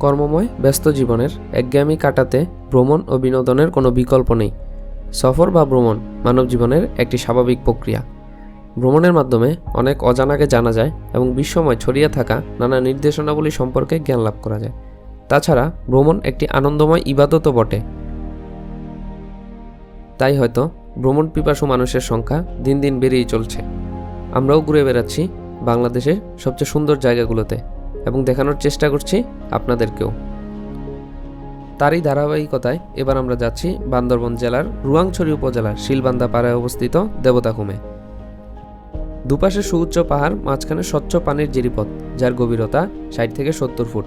কর্মময়, ব্যস্ত জীবনের একঘেয়েমি কাটাতে ভ্রমণ ও বিনোদনের কোনো বিকল্প নেই। সফর বা ভ্রমণ মানব জীবনের একটি স্বাভাবিক প্রক্রিয়া। ভ্রমণের মাধ্যমে অনেক অজানাকে জানা যায় এবং বিশ্বময় ছড়িয়ে থাকা নানা নির্দেশনাবলী সম্পর্কে জ্ঞান লাভ করা যায়। তাছাড়া, ভ্রমণ একটি আনন্দময় ইবাদতও বটে। তাই হয়তো ভ্রমণ পিপাসু মানুষের সংখ্যা দিন দিন বেড়েই চলছে। আমরাও ঘুরে বেড়াচ্ছি বাংলাদেশের সবচেয়ে সুন্দর জায়গাগুলোতে। এবং দেখানোর চেষ্টা করছি আপনাদেরকেও। তারই ধারাবাহিকতায় এবার আমরা যাচ্ছি বান্দরবন জেলার রুয়াংছড়ি উপজেলার শিলবান্দা পাড়ায় অবস্থিত দেবতাকুমে দুপাশে সুউচ্চ পাহাড়, মাঝখানে স্বচ্ছ পানির জিরিপথ, যার গভীরতা ষাট থেকে সত্তর ফুট।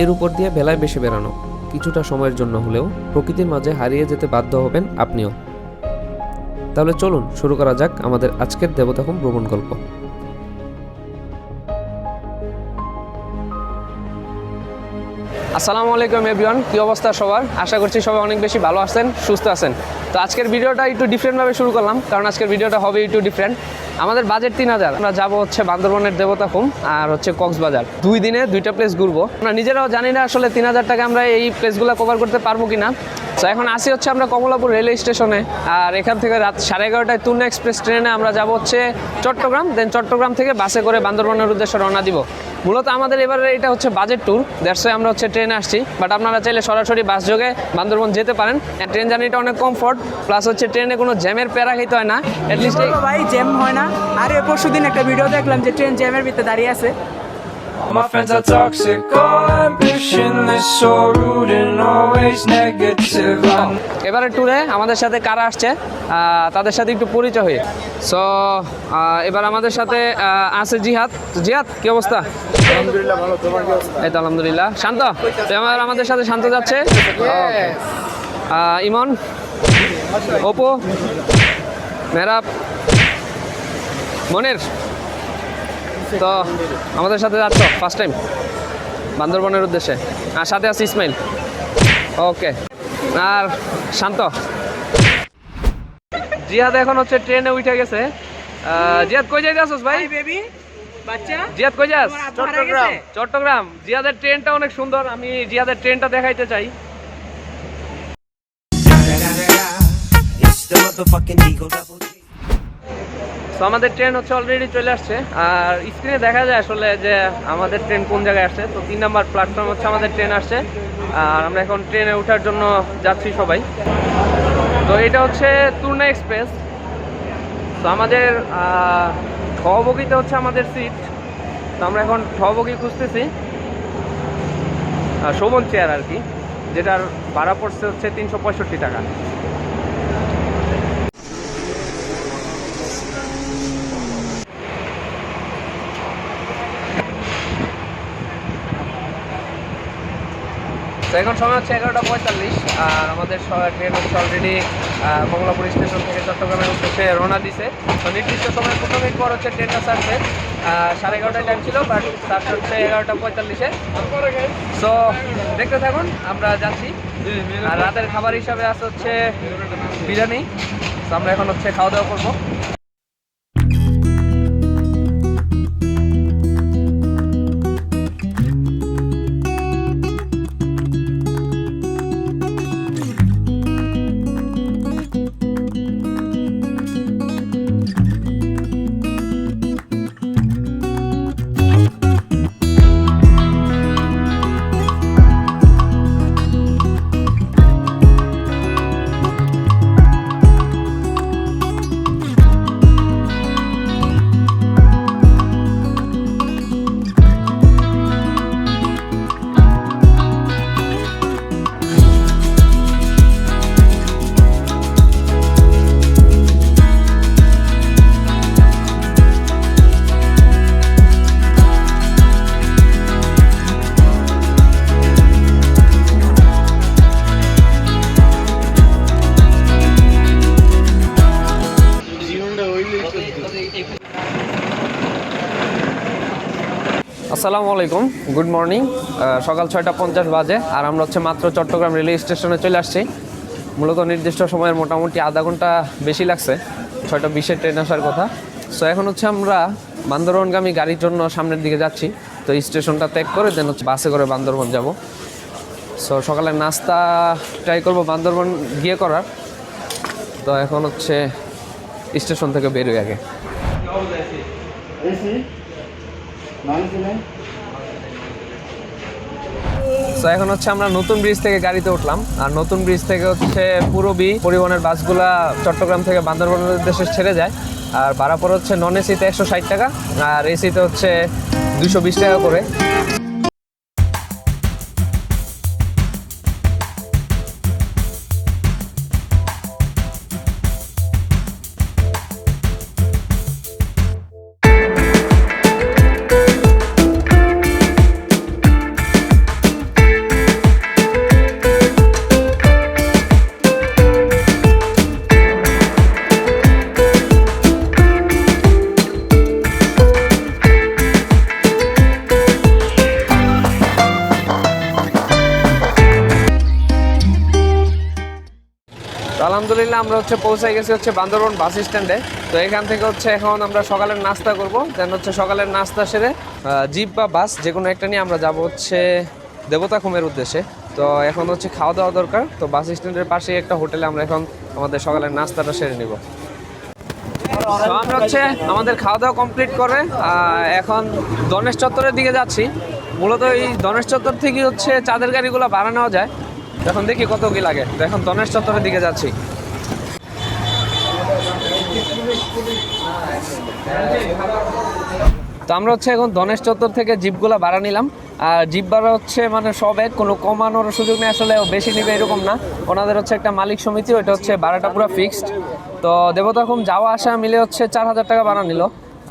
এর উপর দিয়ে বেলায় বেশি বেড়ানো, কিছুটা সময়ের জন্য হলেও প্রকৃতির মাঝে হারিয়ে যেতে বাধ্য হবেন আপনিও। তাহলে চলুন, শুরু করা যাক আমাদের আজকের দেবতাকুম ভ্রমণ গল্প। আসসালামু আলাইকুম এভরিওয়ান কী অবস্থা সবার? আশা করছি সবাই অনেক বেশি ভালো আছেন, সুস্থ আছেন। তো আজকের ভিডিওটা একটু ডিফারেন্টভাবে শুরু করলাম, কারণ আজকের ভিডিওটা হবে একটু ডিফারেন্ট আমাদের বাজেট তিন হাজার, আমরা যাব হচ্ছে বান্দরবনের দেবতা হোম আর হচ্ছে কক্সবাজার। দুই দিনে দুইটা প্লেস ঘুরবো। আমরা নিজেরাও জানি না আসলে তিন হাজার টাকা আমরা এই প্লেসগুলো কভার করতে পারব কি না তো এখন আসি হচ্ছে আমরা কমলাপুর রেলওয়ে স্টেশনে আর এখান থেকে রাত সাড়ে এগারোটায় তুলনা এক্সপ্রেস ট্রেনে আমরা যাব হচ্ছে চট্টগ্রাম। দেন চট্টগ্রাম থেকে বাসে করে বান্দরবনের উদ্দেশ্যে রওনা দিব। মূলত আমাদের এবারে এটা হচ্ছে বাজেট ট্যুর দ্যাটস আমরা হচ্ছে ট্রেনে আসছি। বাট আপনারা চাইলে সরাসরি বাস যোগে বান্দরবন যেতে পারেন। ট্রেন জার্নিটা অনেক কমফর্ট প্লাস হচ্ছে ট্রেনে কোনো জ্যামের প্যারা খেতে হয় না অ্যাটলিস্ট ভাই জ্যাম হয় না। আরে পরশু দিন একটা ভিডিও দেখলাম যে ট্রেন জ্যামের ভিতরে দাঁড়িয়ে আছে। My friends are toxic, all ambitionless, so rude and always negative. এবারে ট্যুরে আমাদের সাথে কারা আসছে? তাদের সাথে একটু পরিচয় হয়ে সো এবার আমাদের সাথে আহ, আছে জিহাদ। জিহাদ কি অবস্থা? এই তো আলহামদুলিল্লাহ। শান্ত? তো আমার আমাদের সাথে শান্ত যাচ্ছে। আহ, ইমন? ওপো মেহরাব মনের তো আমাদের সাথে যাচ্ছ ফার্স্ট টাইম বান্দরবনের উদ্দেশ্যে। আর সাথে আছে ইসমাইল। ওকে। আর শান্ত। জিহাদ এখন হচ্ছে ট্রেনে উঠে গেছে। জিহাদ কই যাইতে আসোস ভাই বেবি বাচ্চা? জিহাদ কই যাস? গেছে? চট্টগ্রাম। জিয়াদের ট্রেনটা অনেক সুন্দর। আমি জিহাদের ট্রেনটা দেখাইতে চাই। আমাদের ট্রেন হচ্ছে অলরেডি চলে আসছে। আর স্ক্রিনে দেখা যায় আসলে যে আমাদের ট্রেন কোন জায়গায় আসছে। তো তিন নাম্বার প্ল্যাটফর্ম হচ্ছে আমাদের ট্রেন আসছে। আর আমরা এখন ট্রেনে ওঠার জন্য যাচ্ছি সবাই। তো এটা হচ্ছে তুর্না এক্সপ্রেস তো আমাদের ঠ বগিতে হচ্ছে আমাদের সিট তো আমরা এখন ঠ বগি খুঁজতেছি শোভন চেয়ার আর কি, যেটার ভাড়া পড়ছে হচ্ছে তিনশো পঁয়ষট্টি টাকা। তো এখন সময় হচ্ছে এগারোটা পঁয়তাল্লিশ, আর আমাদের ট্রেন হচ্ছে অলরেডি কমলাপুর স্টেশন থেকে চট্টগ্রামের উদ্দেশ্যে রওনা দিছে। তো নির্দিষ্ট সময় পনেরো মিনিট পর হচ্ছে ট্রেনটা ছাড়ছে। সাড়ে এগারোটায় টাইম ছিল বাট ছাড়ছে হচ্ছে এগারোটা পঁয়তাল্লিশে। সো দেখতে থাকুন, আমরা যাচ্ছি। আর রাতের খাবার হিসাবে আছে হচ্ছে বিরিয়ানি। তো আমরা এখন হচ্ছে খাওয়া দাওয়া করব। আসসালামু আলাইকুম। গুড মর্নিং সকাল ছয়টা পঞ্চাশ বাজে, আর আমরা হচ্ছে মাত্র চট্টগ্রাম রেলওয়ে স্টেশনে চলে আসছি। মূলত নির্দিষ্ট সময়ের মোটামুটি আধা ঘণ্টা বেশি লাগছে, ছয়টা বিশের ট্রেন আসার কথা। সো এখন হচ্ছে আমরা বান্দরবনগামী গাড়ির জন্য সামনের দিকে যাচ্ছি। তো স্টেশনটা ত্যাগ করে দেন হচ্ছে বাসে করে বান্দরবন যাব। সো সকালে নাস্তা ট্রাই করব বান্দরবন গিয়ে করার। তো, এখন হচ্ছে স্টেশন থেকে বেরোই আগে। তো এখন হচ্ছে আমরা নতুন ব্রিজ থেকে গাড়িতে উঠলাম। আর নতুন ব্রিজ থেকে হচ্ছে পুরবি পরিবহনের বাসগুলা চট্টগ্রাম থেকে বান্দরবনের দেশে ছেড়ে যায়। আর পড়ে হচ্ছে নন এসিতে একশো ষাট টাকা, আর এসিতে হচ্ছে দুশো বিশ টাকা করে। হচ্ছে পৌঁছে গেছি হচ্ছে বান্দরবন বাস স্ট্যান্ডে। তো এখান থেকে হচ্ছে এখন আমরা সকালের নাস্তা করব। দেন হচ্ছে সকালের নাস্তা সেরে জিপ বা বাস যে কোনো একটা নিয়ে আমরা যাব হচ্ছে দেবতা খুমের উদ্দেশ্যে। তো এখন হচ্ছে খাওয়া দাওয়া দরকার। তো বাস স্ট্যান্ডের পাশে একটা হোটেলে আমরা এখন আমাদের সকালের নাস্তাটা সেরে নিব। আমরা হচ্ছে আমাদের খাওয়া দাওয়া কমপ্লিট করে এখন দনেশ চত্বরের দিকে যাচ্ছি। মূলত এই দনেশ চত্বর থেকে হচ্ছে চাঁদের গাড়িগুলো নেওয়া যায়। এখন দেখি কত কি লাগে। এখন দনেশ চত্বরের দিকে যাচ্ছি। তো আমরা হচ্ছে এখন ধনেশ চত্বর থেকে জিপগুলো ভাড়া নিলাম। আর জিপ ভাড়া হচ্ছে মানে সব এক, কোনো কমানোর সুযোগ নেই, আসলে বেশি নিবে এরকম না। ওনাদের হচ্ছে একটা মালিক সমিতি, ওইটা হচ্ছে ভাড়াটা পুরো ফিক্সড তো দেবতাখুম যাওয়া আসা মিলে হচ্ছে চার হাজার টাকা ভাড়া নিল।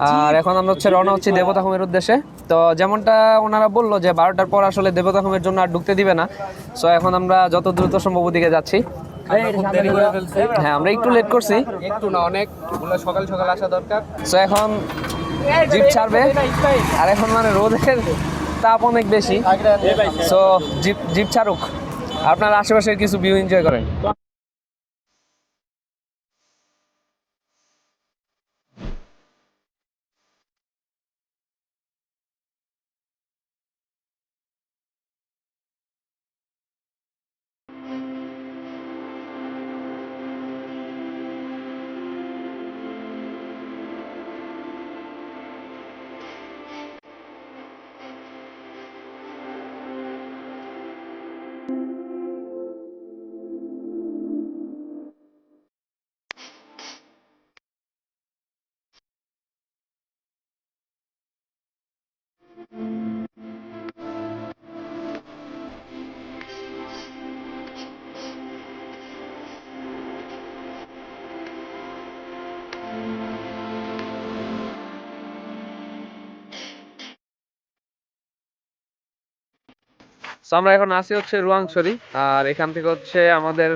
আর এখন আমরা হচ্ছে রওনা হচ্ছি দেবতাখুমের উদ্দেশ্যে। তো যেমনটা ওনারা বলল যে বারোটার পর আসলে দেবতাখুমের জন্য আর ঢুকতে দিবে না। সো এখন আমরা যত দ্রুত সম্ভব ওদিকে যাচ্ছি। হ্যাঁ আমরা একটু লেট করছি। একটু না অনেক। সকাল সকাল আসা দরকার। তো এখন জিপ ছাড়বে। আর এখন মানে রোদের তাপ অনেক বেশি। সো জিপ জিপ ছাড়ুক। আপনার আশেপাশের কিছু ভিউ এনজয় করেন। সো আমরা এখন আসি হচ্ছে রুয়াংছড়ি, আর এখান থেকে হচ্ছে আমাদের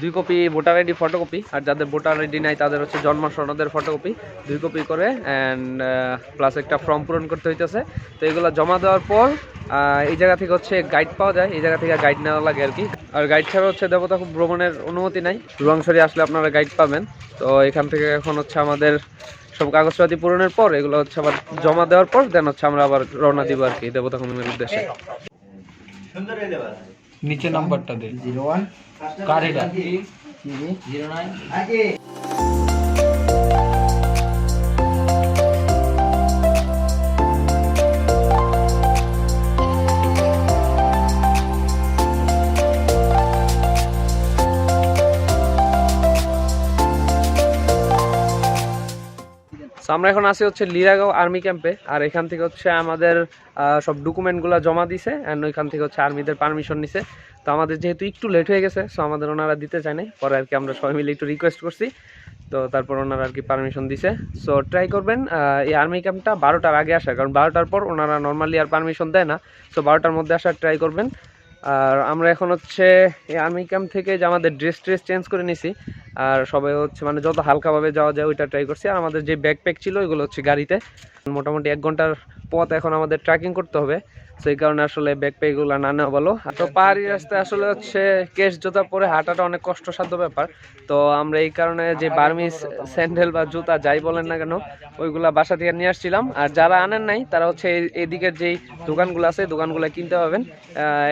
দুই কপি ভোটার আইডি ফটোকপি, আর যাদের ভোটার আইডি নাই তাদের হচ্ছে জন্ম সনদের ফটোকপি, দুই কপি করে অ্যান্ড প্লাস একটা ফর্ম পূরণ করতে হইতেছে। তো এগুলো জমা দেওয়ার পর এই জায়গা থেকে হচ্ছে গাইড পাওয়া যায়, এই জায়গা থেকে গাইড নেওয়া লাগে আর কি। আর গাইড ছাড়া হচ্ছে দেবতা খুব ভ্রমণের অনুমতি নাই, রুয়াংছড়ি আসলে আপনারা গাইড পাবেন। তো এখান থেকে এখন হচ্ছে আমাদের সব কাগজপাতি পূরণের পর, এগুলো হচ্ছে আবার জমা দেওয়ার পর দেন হচ্ছে আমরা আবার রওনা দিব আর কি দেবতা খুমের উদ্দেশ্যে। নিচে নাম্বারটা দে কার এটা So, আমরা এখন আসি হচ্ছে লিরাগাঁও আর্মি ক্যাম্পে আর এখান থেকে হচ্ছে আমাদের সব ডকুমেন্টগুলো জমা দিছে অ্যান্ড ওইখান থেকে হচ্ছে আর্মিদের পারমিশন নিছে। তো আমাদের যেহেতু একটু লেট হয়ে গেছে সো আমাদের ওনারা দিতে চায় নাই। পরে আর কি আমরা সবাই মিলে একটু রিকোয়েস্ট করছি। তো তারপর ওনারা আর কি পারমিশন দিছে। সো ট্রাই করবেন এই আর্মি ক্যাম্পটা বারোটার আগে আসার কারণ বারোটার পর ওনারা নর্মালি আর পারমিশন দেয় না। সো বারোটার মধ্যে আসার ট্রাই করবেন। আর আমরা এখন হচ্ছে এই আর্মি ক্যাম্প থেকে যে আমাদের ড্রেস ট্রেস চেঞ্জ করে নিছি, আর সবাই হচ্ছে মানে যত হালকাভাবে যাওয়া যায় ওইটা ট্রাই করছি। আর আমাদের যে ব্যাকপ্যাক ছিল, ওইগুলো হচ্ছে গাড়িতে। মোটামুটি এক ঘণ্টার পথ এখন আমাদের ট্রেকিং করতে হবে। সেই কারণে আসলে ব্যাকপ্যাকগুলো না নেওয়া ভালো। তো পাহাড়ি রাস্তায় আসলে হচ্ছে কেস জুতা পরে হাঁটাটা অনেক কষ্টসাধ্য ব্যাপার। তো আমরা এই কারণে যে বার্মিস স্যান্ডেল বা জুতা যাই বলেন না কেন, ওইগুলা বাসা থেকে নিয়ে আসছিলাম। আর যারা আনেন নাই, তারা হচ্ছে এইদিকের যেই দোকানগুলো আছে, দোকানগুলো কিনতে পাবেন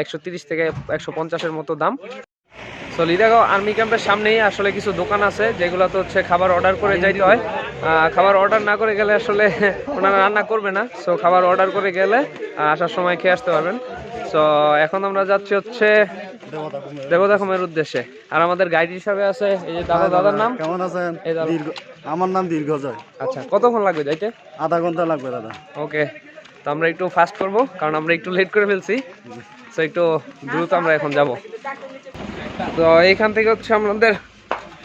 একশো তিরিশ থেকে একশো পঞ্চাশের মতো দাম। তো লিদাগাঁও আর্মি ক্যাম্পের সামনেই আসলে কিছু দোকান আছে যেগুলো তো হচ্ছে খাবার অর্ডার করে যাইতে হয়। খাবার অর্ডার না করে গেলে আসলে ওনারা রান্না করবে না। সো খাবার অর্ডার করে গেলে আসার সময় খেয়ে আসতে পারবেন। সো এখন আমরা যাচ্ছি হচ্ছে দেবদাখমের উদ্দেশ্যে। আর আমাদের গাইড হিসাবে আছে এই যে দাদা দাদার নাম? কেমন আছেন? আমার নাম দীর্ঘজয়। আচ্ছা কতক্ষণ লাগবে যাইতে? আধা ঘণ্টা লাগবে দাদা। ওকে তো আমরা একটু ফাস্ট করব কারণ আমরা একটু লেট করে ফেলছি। তো একটু দ্রুত আমরা এখন যাব। তো এইখান থেকে হচ্ছে আমাদের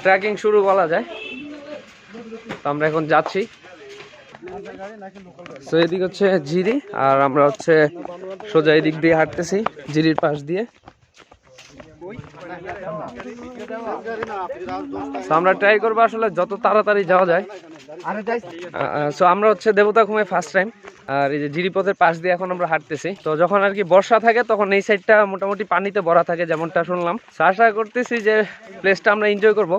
ট্রেকিং শুরু বলা যায়। তো আমরা এখন যাচ্ছি। তো এদিক হচ্ছে জিরি আর আমরা হচ্ছে সোজা এদিক দিয়ে হাঁটতেছি জিরির পাশ দিয়ে। আমরা ট্রাই করব আসলে যত তাড়াতাড়ি যাওয়া যায়। সো আমরা হচ্ছে দেবতা ঘুমে ফার্স্ট টাইম আর এই যে জিরিপথের পাশ দিয়ে এখন আমরা হাঁটতেছি। তো যখন আর কি বর্ষা থাকে, তখন এই সাইডটা মোটামুটি পানিতে ভরা থাকে যেমনটা শুনলাম। আশা করতেছি যে প্লেসটা আমরা এনজয় করব।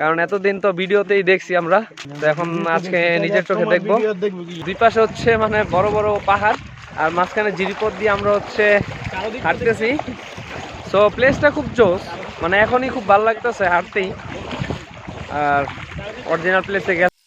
কারণ এতদিন তো ভিডিওতেই দেখছি আমরা। তো এখন আজকে নিজের চোখে দেখব। দুই পাশে হচ্ছে মানে বড় বড় পাহাড়। আর মাঝখানে জিরিপথ দিয়ে আমরা হচ্ছে হাঁটতেছি। সো প্লেসটা খুব জোস। মানে এখনই খুব ভালো লাগতেছে হাঁটতেই। আর অরিজিনাল প্লেসে গেছে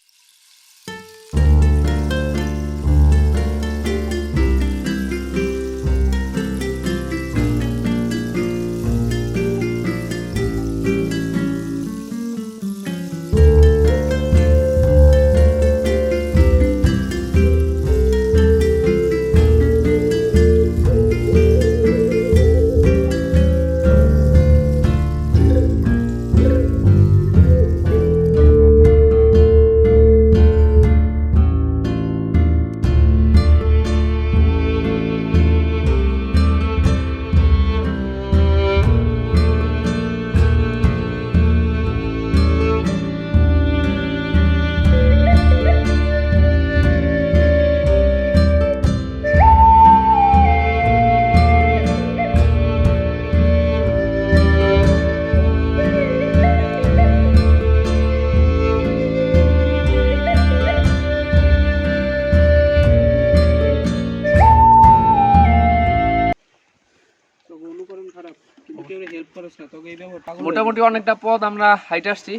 মোটামুটি অনেকটা পথ আমরা হাইট আসছি।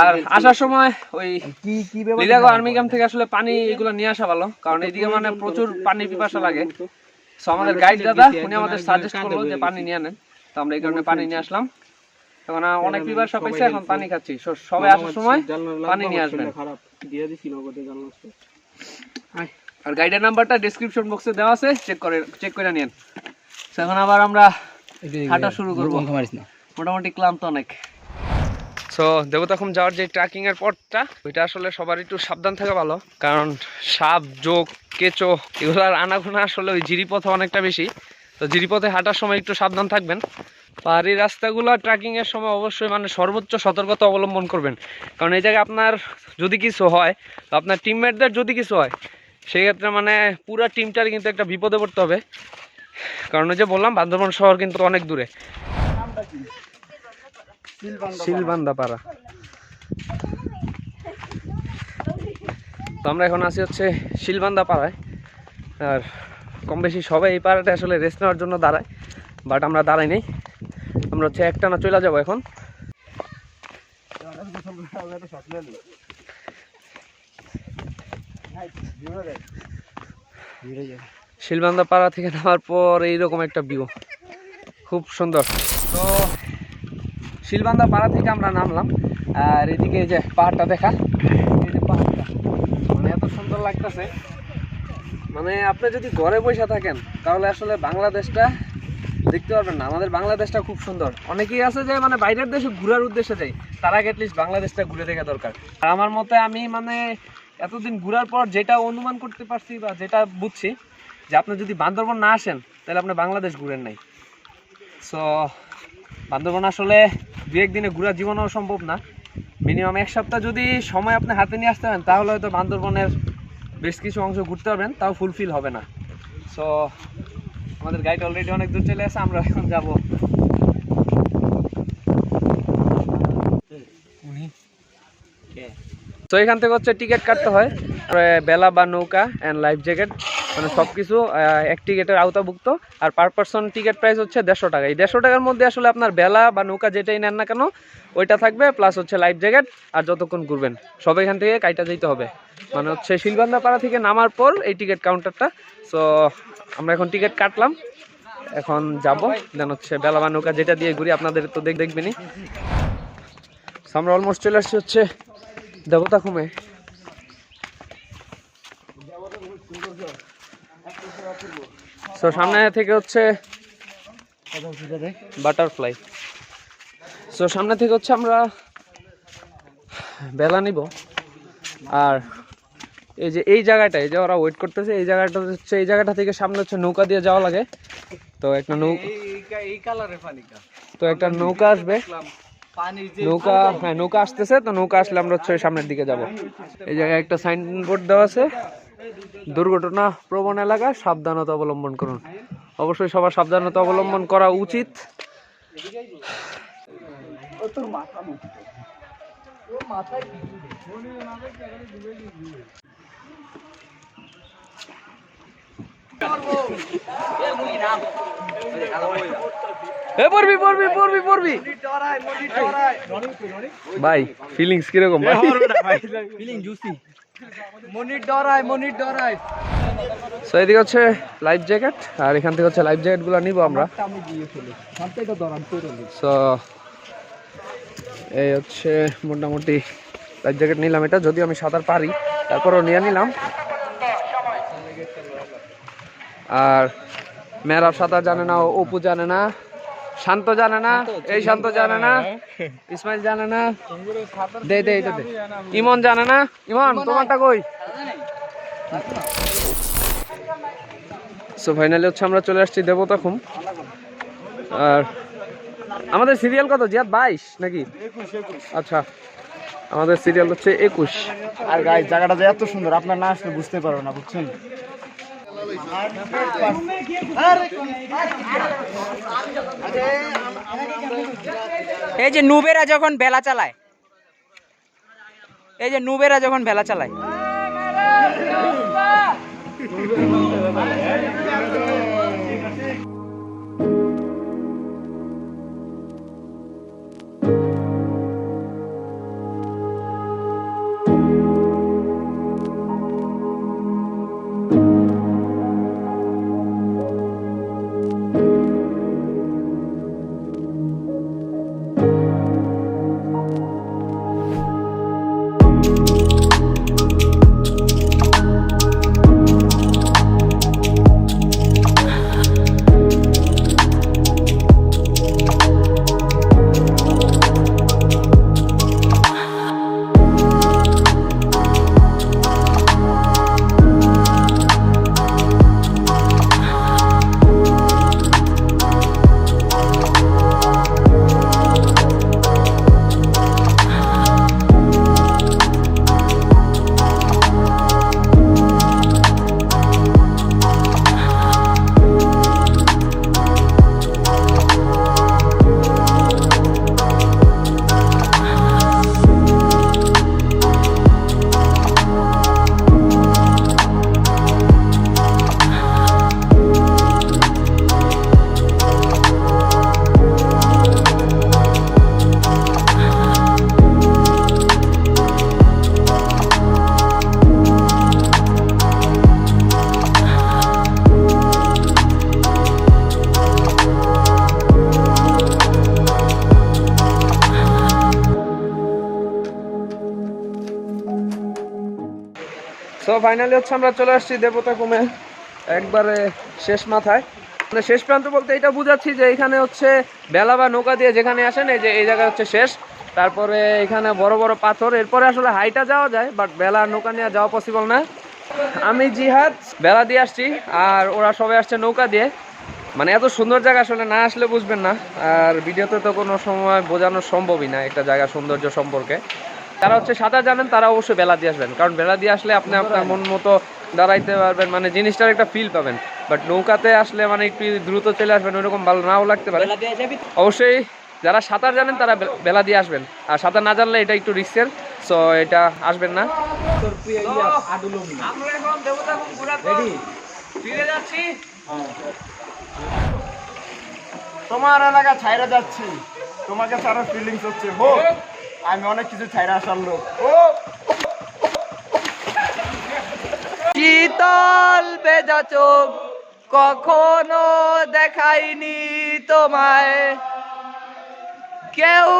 আর আসার সময় ওই লিলাগো আর্মি ক্যাম্প থেকে আসলে পানি এগুলো নিয়ে আসা ভালো কারণ এইদিকে মানে প্রচুর পানি পিপাসা লাগে। তো। আমাদের গাইড দাদা উনি আমাদের সাজেস্ট করল যে পানি নিয়ে আনেন। তো আমরা এই কারণে পানি নিয়ে আসলাম। তখন অনেক পিপাসা পেয়েছে এখন পানি খাচ্ছি। সবাই আসার সময় পানি নিয়ে আসবেন। আর গাইডের নাম্বারটা ডেসক্রিপশন বক্সে দেওয়া আছে চেক করে চেক করে নিন এখন আবার আমরা হাঁটা শুরু করব। মোটামুটি ক্লান্ত অনেক। সো দেবতাখুম যাওয়ার যে ট্রেকিং এর পথটা, ওইটা আসলে সবার একটু সাবধান থাকা ভালো। কারণ সাপ যোগ কেঁচো, এগুলার আনাগোনা আসলে ওই জিরিপথে অনেকটা বেশি। তো জিরিপথে হাঁটার সময় একটু সাবধান থাকবেন। পাহাড়ি রাস্তাগুলো ট্রেকিং এর সময় অবশ্যই মানে সর্বোচ্চ সতর্কতা অবলম্বন করবেন। কারণ এই জায়গায় আপনার যদি কিছু হয়, তো আপনার টিমমেটদের যদি কিছু হয়, সেক্ষেত্রে মানে পুরো টিমটার কিন্তু একটা বিপদে পড়তে হবে। কারণ ওই যে বললাম, বান্দরবান শহর কিন্তু অনেক দূরে। শিলবান্দা পাড়া তো আমরা এখন আছি হচ্ছে শিলবান্দা পাড়ায় আর কম বেশি সবাই এই পাড়াটা আসলে রেস্ট নেওয়ার জন্য দাঁড়ায় বাট আমরা দাঁড়াই নেই। আমরা হচ্ছে একটানা চলে যাব এখন। শিলবান্দা পাড়া থেকে নামার পর এইরকম একটা ভিউ খুব সুন্দর। তো শিলবান্দা পাড়া থেকে আমরা নামলাম। আর এদিকে যে পাহাড়টা দেখা। এই যে পাহাড়টা। মানে এত সুন্দর লাগতেছে। মানে আপনি যদি ঘরে বসে থাকেন, তাহলে আসলে বাংলাদেশটা দেখতে পারবেন না। আমাদের বাংলাদেশটা খুব সুন্দর। অনেকেই আছে যে মানে বাইরের দেশে ঘুরার উদ্দেশ্যে যায়। তার আগে অ্যাটলিস্ট বাংলাদেশটা ঘুরে দেখা দরকার। আর আমার মতে আমি মানে এতদিন ঘুরার পর যেটা অনুমান করতে পারছি বা যেটা বুঝছি, যে আপনি যদি বান্দরবন না আসেন, তাহলে আপনি বাংলাদেশ ঘুরেন নাই। সো বান্দরবন আসলে দু একদিনে ঘোরা জীবনও সম্ভব না। মিনিমাম এক সপ্তাহ যদি সময় আপনি হাতে নিয়ে আসতে পারেন তাহলে হয়তো বান্দরবনের বেশ কিছু অংশ ঘুরতে পারবেন তাও ফুলফিল হবে না। সো আমাদের গাইড অলরেডি অনেক দূর চলে আসে আমরা এখন যাব। তো এখান থেকে হচ্ছে টিকিট কাটতে হয় বেলা বা নৌকা অ্যান্ড লাইফ জ্যাকেট মানে সব কিছু এক টিকিটের আওতাভুক্ত, আর পার পার্সন টিকিট প্রাইস হচ্ছে দেড়শো টাকা। এই দেড়শো টাকার মধ্যে আসলে আপনার বেলা বা নৌকা যেটাই নেন না কেন, ওইটা থাকবে প্লাস হচ্ছে লাইফ জ্যাকেট আর যতক্ষণ ঘুরবেন। সব এখান থেকে কাইটা যেতে হবে। মানে হচ্ছে শিলবান্ধা পাড়া থেকে নামার পর এই টিকিট কাউন্টারটা সো আমরা এখন টিকিট কাটলাম। এখন যাব দেন হচ্ছে বেলা বা নৌকা যেটা দিয়ে ঘুরি, আপনাদের তো দেখ দেখবেনি আমরা অলমোস্ট চলে আসছি হচ্ছে দেবতা খুমে সো সামনে থেকে হচ্ছে বাটারফ্লাই সো সামনে থেকে হচ্ছে আমরা বেলা নিব। আর এই যে এই জায়গাটা এই যে ওরা ওয়েট করতেছে, এই জায়গাটা হচ্ছে, এই জায়গাটা থেকে সামনে হচ্ছে নৌকা দিয়ে যাওয়া লাগে। তো একটা নৌকা তো একটা নৌকা আসবে। নৌকা হ্যাঁ নৌকা আসতেছে, তো নৌকা আসলে আমরা হচ্ছে সামনের দিকে যাব। এই জায়গায় একটা সাইনবোর্ড দেওয়া আছে। দুর্ঘটনা প্রবণ এলাকা সাবধানতা অবলম্বন করুন। অবশ্যই সবার সাবধানতা অবলম্বন করা উচিত। পড়বি পড়বি পড়বি পড়বি। ভাই ফিলিংস কীরকম ভাই? ফিলিং জুসি সো এদিকে হচ্ছে লাইফ জ্যাকেট আর এখান থেকে হচ্ছে লাইফ জ্যাকেটগুলো নিব আমরা। তো সো এই হচ্ছে মোটামুটি লাইফ জ্যাকেট নিলাম এটা যদিও আমি সাঁতার পারি তারপরও নিয়ে নিলাম। আর মেয়েরা সাঁতার জানে না অপু জানে না। শান্ত জানে না এই শান্ত জানে না ইসমাইল জানে না। দে দে এটা দে ইমন জানে না? ইমন তোমারটা কই? সো ফাইনালি হচ্ছে আমরা চলে আসছি দেবতা খুম। আর আমাদের সিরিয়াল কত? জিয়াদ বাইশ নাকি? আচ্ছা আমাদের সিরিয়াল হচ্ছে একুশ। আর গাই জায়গাটা যে এত সুন্দর আপনার না আসলে বুঝতে পারবে না বুঝছেন? এই যে নুবেরা যখন বেলা চালায় এই যে নুবেরা যখন বেলা চালায়। সো ফাইনালি হচ্ছে আমরা চলে আসছি দেবতা কমে একবারে শেষ মাথায়। মানে শেষ প্রান্ত বলতে এটা বুঝাচ্ছি যে এখানে হচ্ছে বেলা বা নৌকা দিয়ে যেখানে আসেন, এই যে এই জায়গা হচ্ছে শেষ। তারপরে এখানে বড় বড় পাথর। এরপরে আসলে হাইটা যাওয়া যায় বাট বেলা নৌকা নিয়ে যাওয়া পসিবল না। আমি জিহাদ, বেলা দিয়ে আসছি, আর ওরা সবাই আসছে নৌকা দিয়ে। মানে এত সুন্দর জায়গা আসলে না আসলে বুঝবেন না। আর ভিডিওতে তো কোনো সময় বোঝানো সম্ভবই না একটা জায়গা সৌন্দর্য সম্পর্কে। যারা হচ্ছে সাঁতার জানেন তারা অবশ্যই বেলা দিয়ে আসবেন। কারণ বেলা দিয়ে আসলে আপনি আপনার মন মতো দাঁড়াইতে পারবেন মানে জিনিসটার একটা ফিল পাবেন। বাট নৌকাতে আসলে মানে একটু দ্রুত চলে আসবেন ওইরকম ভালো নাও লাগতে পারে। অবশ্যই যারা সাঁতার জানেন তারা বেলা দিয়ে আসবেন। আর সাঁতার না জানলে এটা একটু রিস্কের সো এটা আসবেন না। আমরা এখন দেবতা ফিরে যাচ্ছি। তোমার এলাকা ছাইরা যাচ্ছি। তোমাকে ছাড়া ফিলিংস হচ্ছে। হোক। আমি অনেক কিছু ছাইরা আসার লোক। ও শীতল বেজা চোখ কখনো দেখাইনি তোমায়। কেউ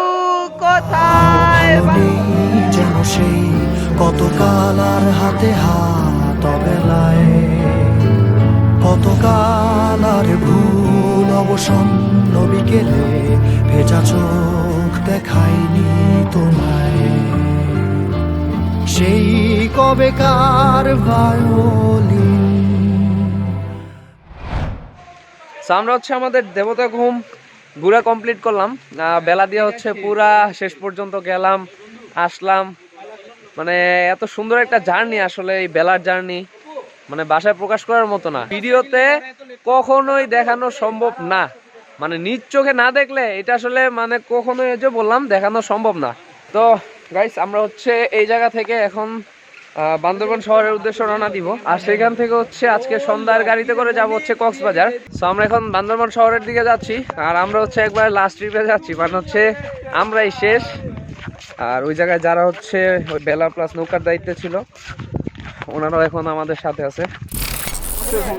কোথায় যেন সেই কতকাল আর হাতে হাত অবেলায়। কতকাল আর ভুল অবসন্ন বিকেলে ভেজা চোখ দেখায়নি তোমায়। সেই কবেকার ভায়োলিন। আমরা হচ্ছে আমাদের দেবতা ঘুম। ঘুরা কমপ্লিট করলাম। বেলা দিয়ে হচ্ছে পুরা। শেষ পর্যন্ত গেলাম, আসলাম। মানে এত সুন্দর একটা জার্নি আসলে এই বেলার জার্নি। মানে বাসায় প্রকাশ করার মতো না। ভিডিওতে কখনোই দেখানো সম্ভব না। মানে নিজ চোখে না দেখলে এটা আসলে মানে কখনো এই যে বললাম, দেখানো সম্ভব না। তো গাইস আমরা হচ্ছে এই জায়গা থেকে এখন বান্দরবান শহরের উদ্দেশ্যে রওনা দিব। আর সেখান থেকে হচ্ছে আজকে সন্ধ্যার গাড়িতে করে যাব হচ্ছে কক্সবাজার। সো আমরা এখন বান্দরবান শহরের দিকে যাচ্ছি। আর আমরা হচ্ছে একবার লাস্ট ট্রিপে যাচ্ছি। মানে হচ্ছে আমরাই শেষ। আর ওই জায়গায় যারা হচ্ছে ওই বেলা প্লাস নৌকার দায়িত্বে ছিল, ওনারাও এখন আমাদের সাথে আছে।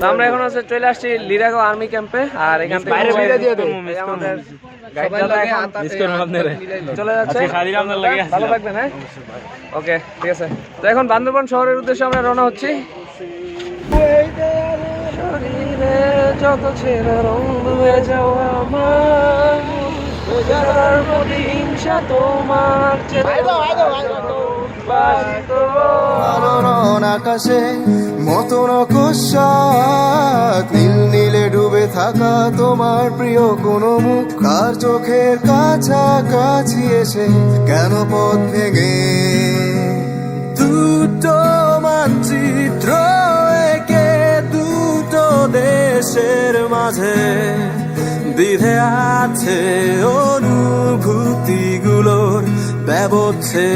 তো আমরা এখন হচ্ছে চলে আসছি লিরাগো আর্মি ক্যাম্পে আর এখান থেকে। আমাদের এখন চলে যাচ্ছে? ভালো থাকবেন হ্যাঁ? ওকে ঠিক আছে। তো এখন বান্দরবান শহরের উদ্দেশ্যে আমরা রওনা হচ্ছি। শরীরে যত ছেলে রং ধুয়ে যাওয়া আমার হিংসা তোমার আলোড়ন আকাশে মতন কোশাক নীল নীলে ডুবে থাকা তোমার প্রিয় কোনো মুখ। কার চোখের কাছাকাছি এসে কেন পথ ভেঙে? দুটো মানচিত্র একে দুটো দেশের মাঝে। বিধে আছে অনুভূতিগুলোর ব্যবচ্ছে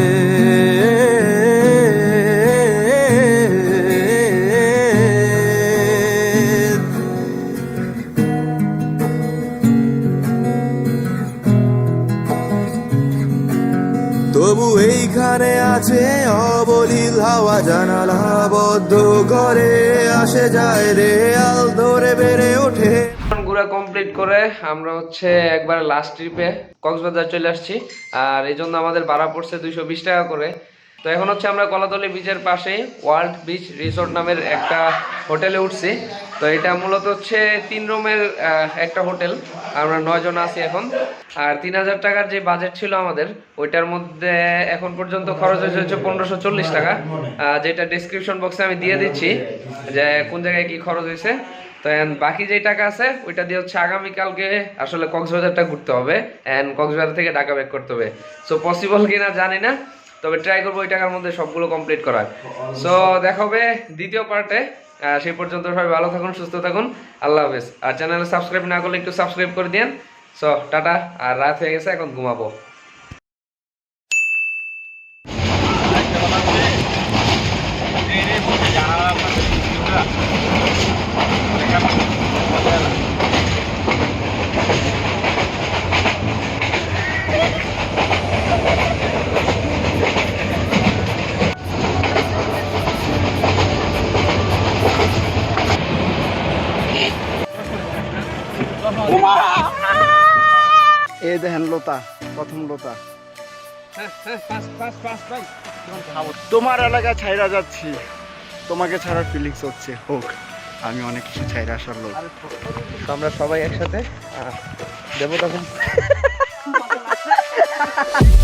তবু এইখানে আছে অবলীল হাওয়া, জানালা বদ্ধ করে আসে যায় রে আল ধরে বেড়ে ঘোরা কমপ্লিট করে আমরা হচ্ছে একবার লাস্ট ট্রিপে কক্সবাজার চলে আসছি। আর এই জন্য আমাদের ভাড়া পড়ছে দুইশো বিশ টাকা করে। তো এখন হচ্ছে আমরা কলাতলি বিচের পাশেই ওয়ার্ল্ড বিচ রিসোর্ট নামের একটা হোটেলে উঠছি। তো এটা মূলত হচ্ছে তিন রুমের একটা হোটেল। আমরা নয় জন আছি এখন। আর তিন হাজার টাকার যে বাজেট ছিল আমাদের, ওইটার মধ্যে এখন পর্যন্ত খরচ হয়েছে হচ্ছে পনেরোশো চল্লিশ টাকা। যেটা ডিসক্রিপশন বক্সে আমি দিয়ে দিচ্ছি যে কোন জায়গায় কি খরচ হয়েছে। তো বাকি যে টাকা আছে, ওইটা দিয়ে হচ্ছে আগামীকালকে আসলে কক্সবাজারটা ঘুরতে হবে অ্যান্ড কক্সবাজার থেকে ঢাকা ব্যাক করতে হবে। সো পসিবল কিনা জানি না, তবে ট্রাই করব ওই টাকার মধ্যে সবগুলো কমপ্লিট করার। সো দেখা হবে দ্বিতীয় পার্টে সেই পর্যন্ত সবাই ভালো থাকুন, সুস্থ থাকুন, আল্লাহ হাফেজ। আর চ্যানেলে সাবস্ক্রাইব না করলে একটু সাবস্ক্রাইব করে দিন সো টাটা, আর রাত হয়ে গেছে, এখন ঘুমাবো। এই দেখেন লোতা প্রথম লোতা। তোমার এলাকা ছাইরা যাচ্ছি। তোমাকে ছাড়া ফিলিংস হচ্ছে হোক। আমি অনেক কিছু চাই আসার লোক। তো আমরা সবাই একসাথে দেবো তখন